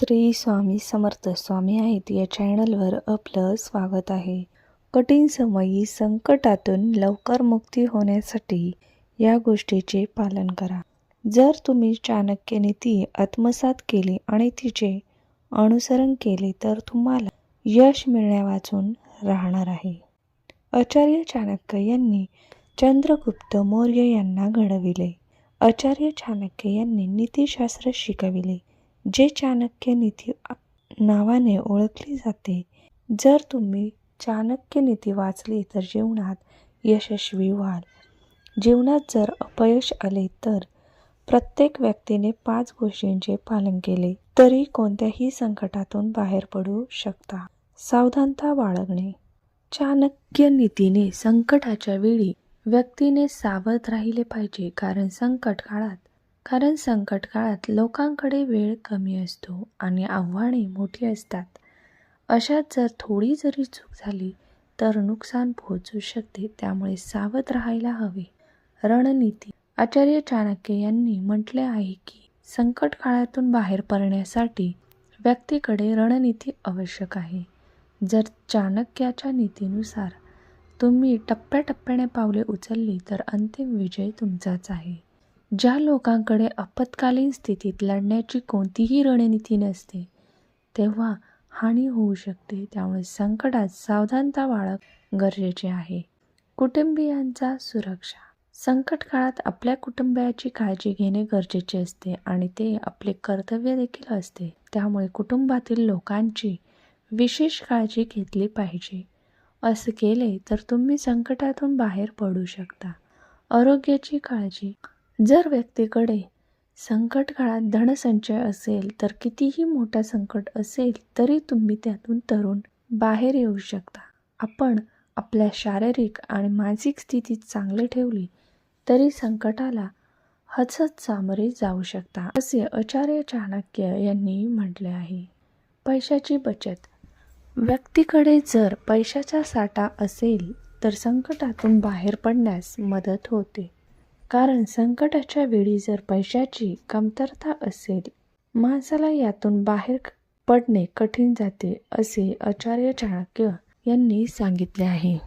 श्री स्वामी समर्थ स्वामी आहेत या चॅनलवर आपलं स्वागत आहे. कठीण समयी संकटातून लवकर मुक्ती होण्यासाठी या गोष्टीचे पालन करा. जर तुम्ही चाणक्य नीती आत्मसात केली आणि तिचे अनुसरण केले तर तुम्हाला यश मिळण्यावाचून राहणार आहे. आचार्य चाणक्य यांनी चंद्रगुप्त मौर्य यांना घडविले. आचार्य चाणक्य यांनी नीतिशास्त्र शिकविले. जे चाणक्य नीती नावाने ओळखली जाते जर तुम्ही चाणक्य नीती वाचली तर जीवनात यशस्वी व्हाल. जीवनात जर अपयश आले तर प्रत्येक व्यक्तीने पाच गोष्टींचे पालन केले तरी कोणत्याही संकटातून बाहेर पडू शकता. सावधानता बाळगणे. चाणक्य नीतीने संकटाच्या वेळी व्यक्तीने सावध राहिले पाहिजे कारण संकट काळात कारण संकट काळात लोकांकडे वेळ कमी असतो आणि आव्हाने मोठी असतात. अशात जर थोडी जरी चूक झाली तर नुकसान पोहोचू शकते त्यामुळे सावध राहायला हवे. रणनीती. आचार्य चाणक्य यांनी म्हटले आहे की संकट काळातून बाहेर पडण्यासाठी व्यक्तीकडे रणनीती आवश्यक आहे. जर चाणक्याच्या नीतीनुसार तुम्ही टप्प्याटप्प्याने पावले उचलली तर अंतिम विजय तुमचाच आहे. ज्या लोकांकडे आपत्कालीन स्थितीत लढण्याची कोणतीही रणनीती नसते तेव्हा हानी होऊ शकते. त्यामुळे संकटात सावधानता बाळग गरजेचे आहे. कुटुंबियांचा सुरक्षा. संकट काळात आपल्या कुटुंबियाची काळजी घेणे गरजेचे असते आणि ते आपले कर्तव्य देखील असते. त्यामुळे कुटुंबातील लोकांची विशेष काळजी घेतली पाहिजे. असे केले तर तुम्ही संकटातून बाहेर पडू शकता. आरोग्याची काळजी. जर व्यक्तीकडे संकट काळात धनसंचय असेल तर कितीही मोठा संकट असेल तरी तुम्ही त्यातून तरुण बाहेर येऊ शकता. आपण आपल्या शारीरिक आणि मानसिक स्थिती चांगली ठेवली तरी संकटाला हसत सामोरे जाऊ शकता असे आचार्य चाणक्य यांनी म्हटले आहे. पैशाची बचत. व्यक्तीकडे जर पैशाचा साठा असेल तर संकटातून बाहेर पडण्यास मदत होते. कारण संकटाच्या वेळी जर पैशाची कमतरता असेल माणसाला यातून बाहेर पडणे कठीण जाते असे आचार्य चाणक्य यांनी सांगितले आहे.